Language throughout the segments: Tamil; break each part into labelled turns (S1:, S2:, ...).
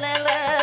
S1: la la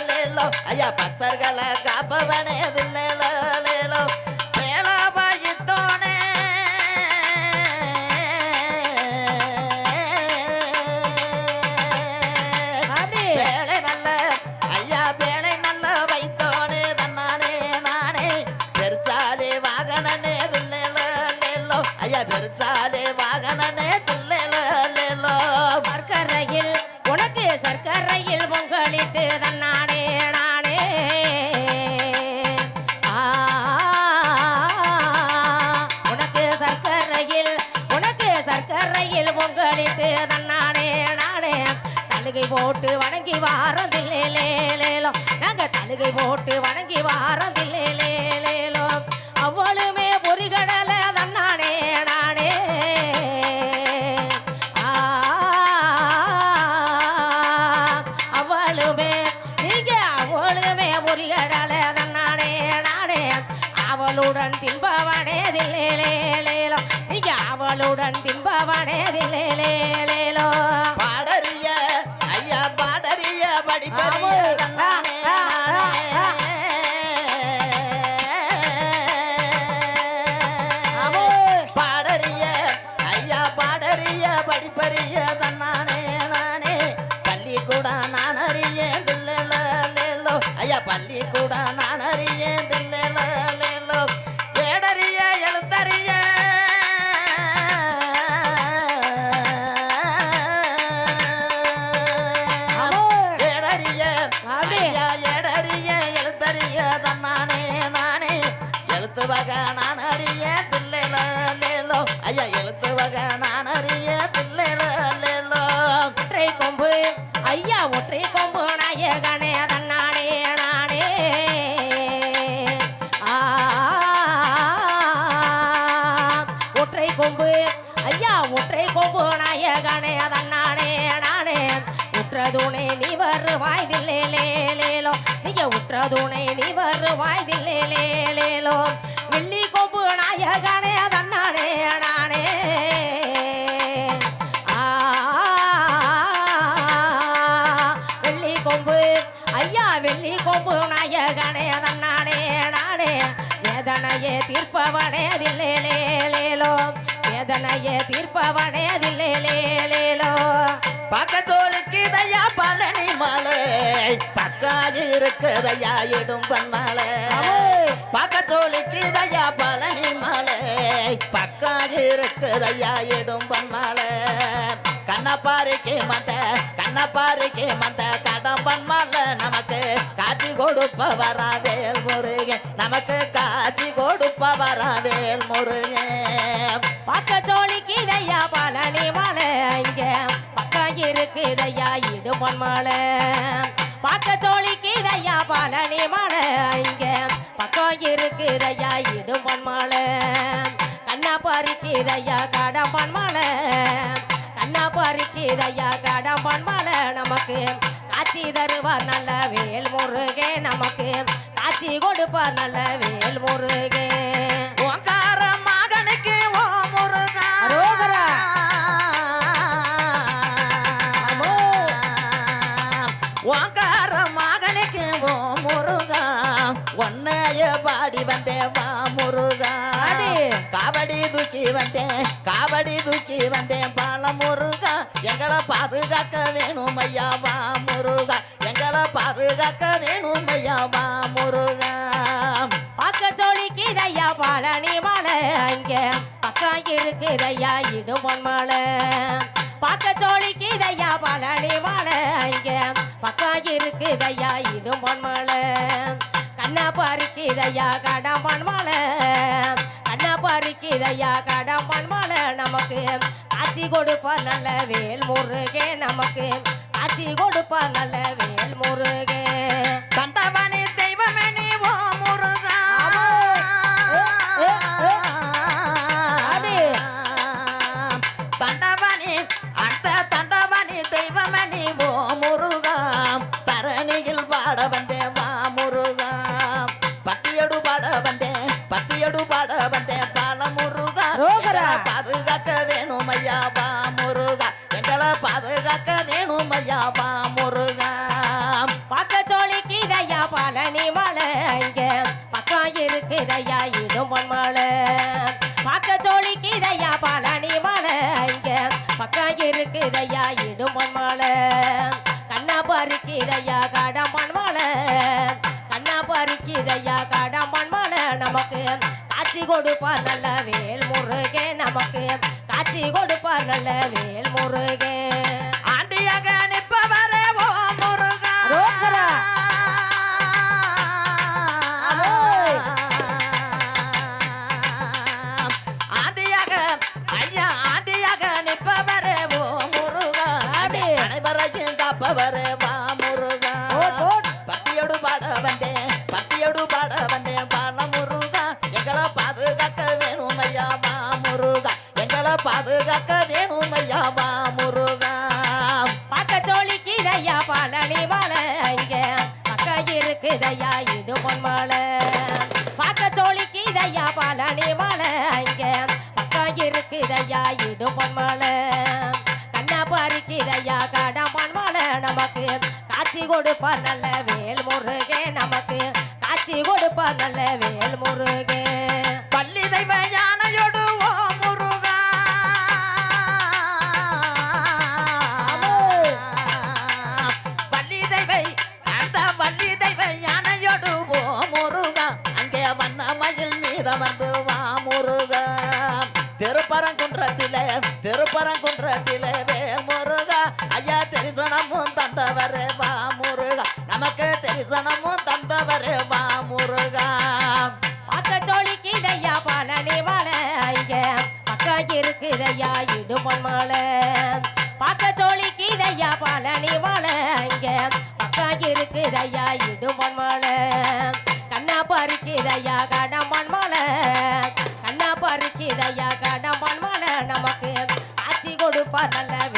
S1: போட்டு வணங்கி வாரம் லேலோ நாங்க தலுகை போட்டு வணங்கி வாரம் கொம்பு நாயகனே தன்னானே நானே. வேதனையே தீர்ப்பவனே தில்லேலேலேலோ வேதனையே தீர்ப்பவனே தில்லேலேலேலோ
S2: பக்க சோழிக்கு தையா பழனி மலை. பக்காஜி இருக்குதையா இடும்பன் மலை
S1: ஆமோ.
S2: பக்க சோழிக்கு தையா பழனி மலை. பக்காஜி இருக்குதையா இடும்பன் மலை கண்ணப்பாரிக்கு மந்த கண்ணப்பாரிக்கு மந்த கடம்பன் மலை நமக்கு கொடுப்பவரா வேல் முருகன் நமக்கு காட்சி கொடுப்பவரா வேல் முருகன்
S1: பக்க சோழிக்கு இதையா பழனி மலை இங்க பக்கம் இருக்குதையா இடுமன் மலை. பக்க சோழிக்கு இதையா பழனி மலை இங்க பக்கம் இருக்குதையா இடுமன் மலை. கண்ணா பறிக்குதையா கடம்பன் மலை. கண்ணா பறிக்குதையா கடம்பன் மலை நமக்கு. காட்சி தருவார் நல்ல வேல் முருகே நமக்கு. காட்சி கொடுப்பார் நல்ல வேல் முருகே.
S2: ஓங்கார மகனுக்கு ஓ முருகா. ஓங்கார மகனுக்கு ஓ முருகா. ஒன்னைய பாடி வந்தேன் வா முருகா. காவடி தூக்கி வந்தேன் காவடி தூக்கி வந்தேன் பால முருகா எங்களை பாதுகாக்க வேணும் ஐயா வா முருகா. எங்களை பாதுகாக்க வேணும் ஐயா வா முருகா.
S1: பக்க சோழிக்கு இதையா பழனி மலை அங்கே. பக்கம் இருக்குதையா இடுமன் மலை. பக்க சோழிக்கு இதையா பழனி மலை அங்கே. பக்கம் இருக்குதையா இடுமன் மலை. கண்ணா பறிக்குதையா கடம்பன் மலை. கண்ணா பறிக்குதையா கடம்பன் மலை நமக்கு. காட்சி கொடுப்பார் நல்ல வேல் முருகே நமக்கு காட்சி கொடுப்பார் நல்ல வேல் முருகே. தந்தவன் பார்க்குதையா இடுமன் மாலை பார்க்க ஜோலிக்குதையா பழனி மாலை. இங்க பக்கம் இருக்குதையா இடுமன் மாலை கண்ணா பறிக்குதையா கடம்பன் மாலை கண்ணா பறிக்குதையா கடம்பன் மாலை நமக்கு காட்சி கொடுப்பார் நல்ல வேல் முருகே நமக்கு காட்சி கொடுப்பார் நல்ல வேல்
S2: முருகே
S1: நல்ல முருகே. இருக்குதையா இடுமான் மாலை. கண்ணா பறிக்குதையா கடமான் மாலை. கண்ணா பறிக்குதையா கடமான் மாலை. நமக்கு ஆட்சி கொடுப்பா நல்ல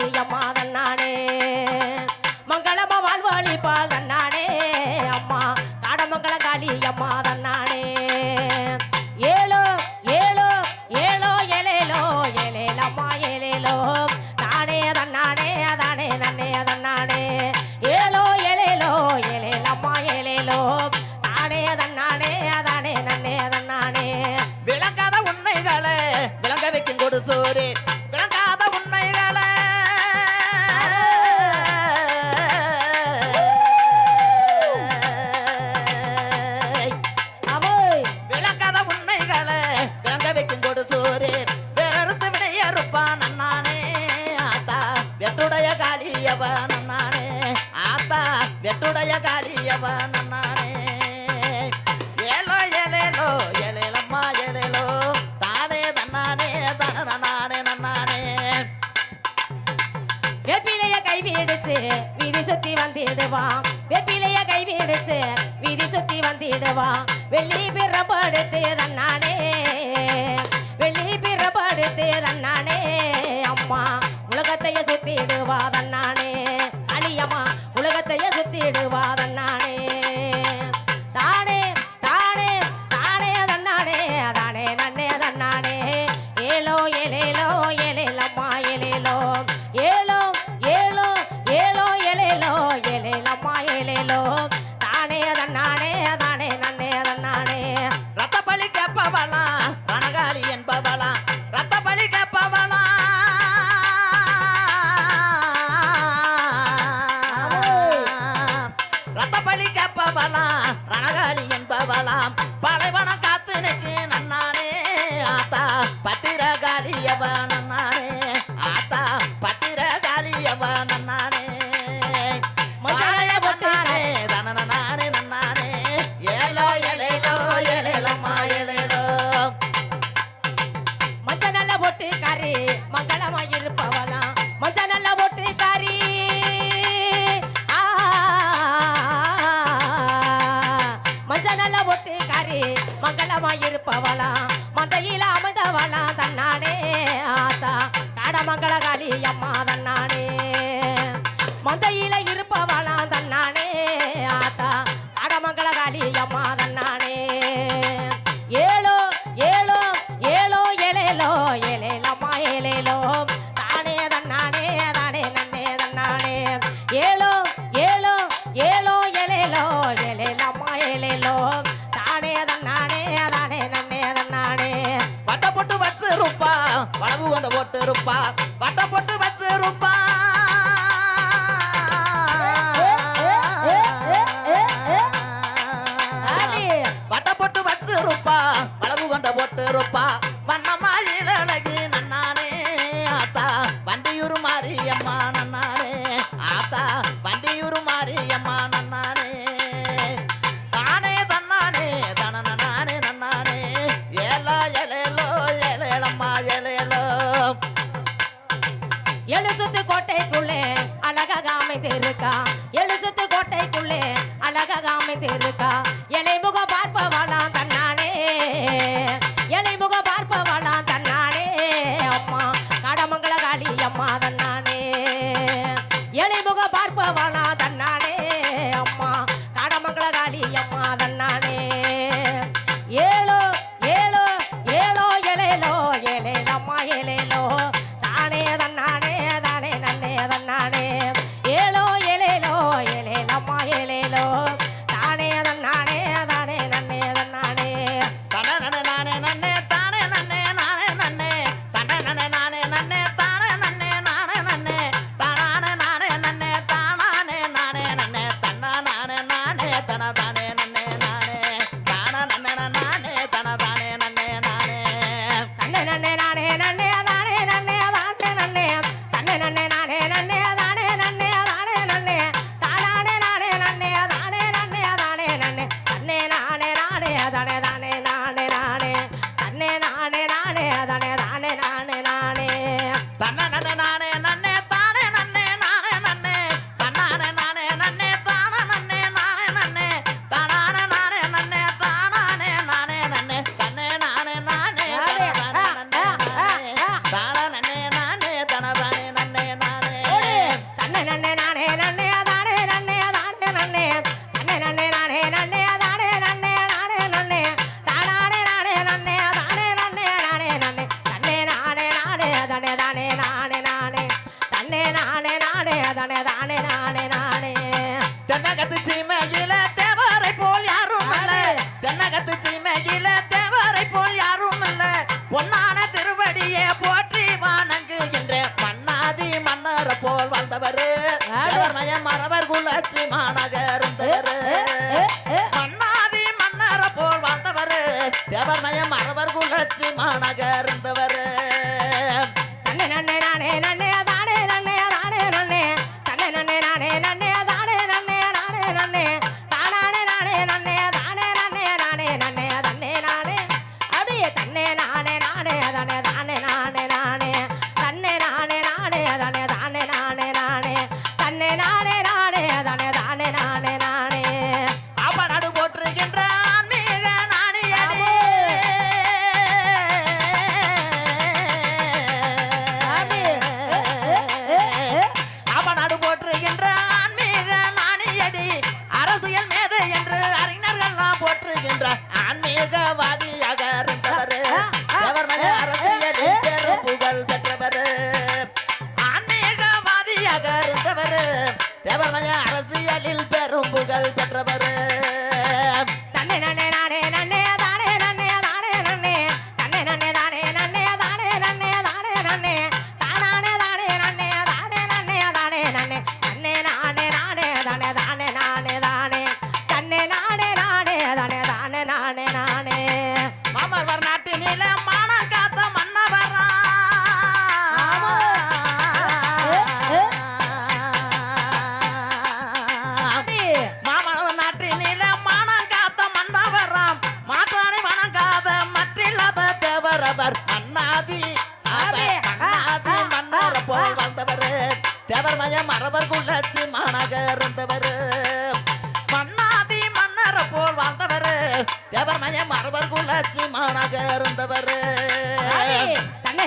S2: Your mother. வெள்ளி பிறப்படுத்தியதன் நானே வெள்ளி பிறப்படுத்தியதன் நானே அம்மா
S1: உலகத்தையே சுத்திடுவாதன் நானே அழியம்மா உலகத்தையே
S2: சுத்திடுவாதன்
S1: மங்களமாயிருப்பவளா மந்தையில் அமைந்தவளா தன்னானே ஆத்தா. கடமங்கள காளி அம்மா தன்னானே
S2: அரவர் குலச்சி மாநகர்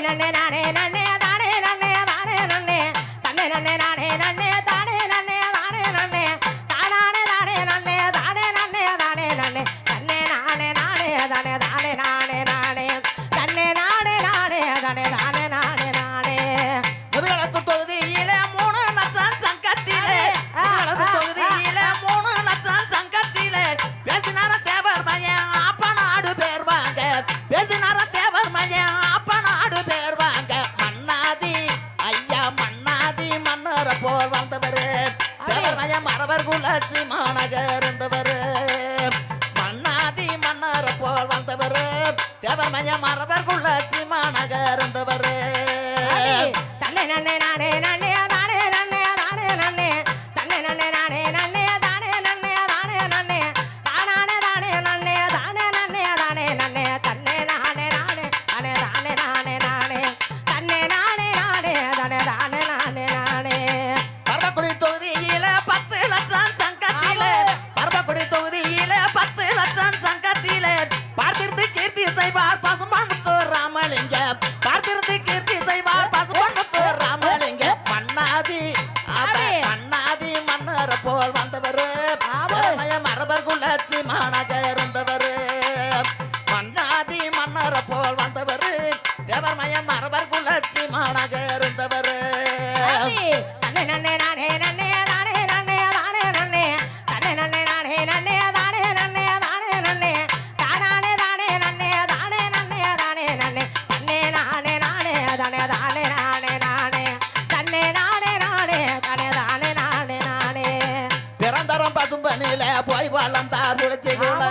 S1: நானே நானே நானே
S2: மாநகர் இருந்தவர் மன்னாதி மன்னர் போல் வந்தவர் தேவமய மரபர் போய் வளர்ந்தார் உழைச்சி கூட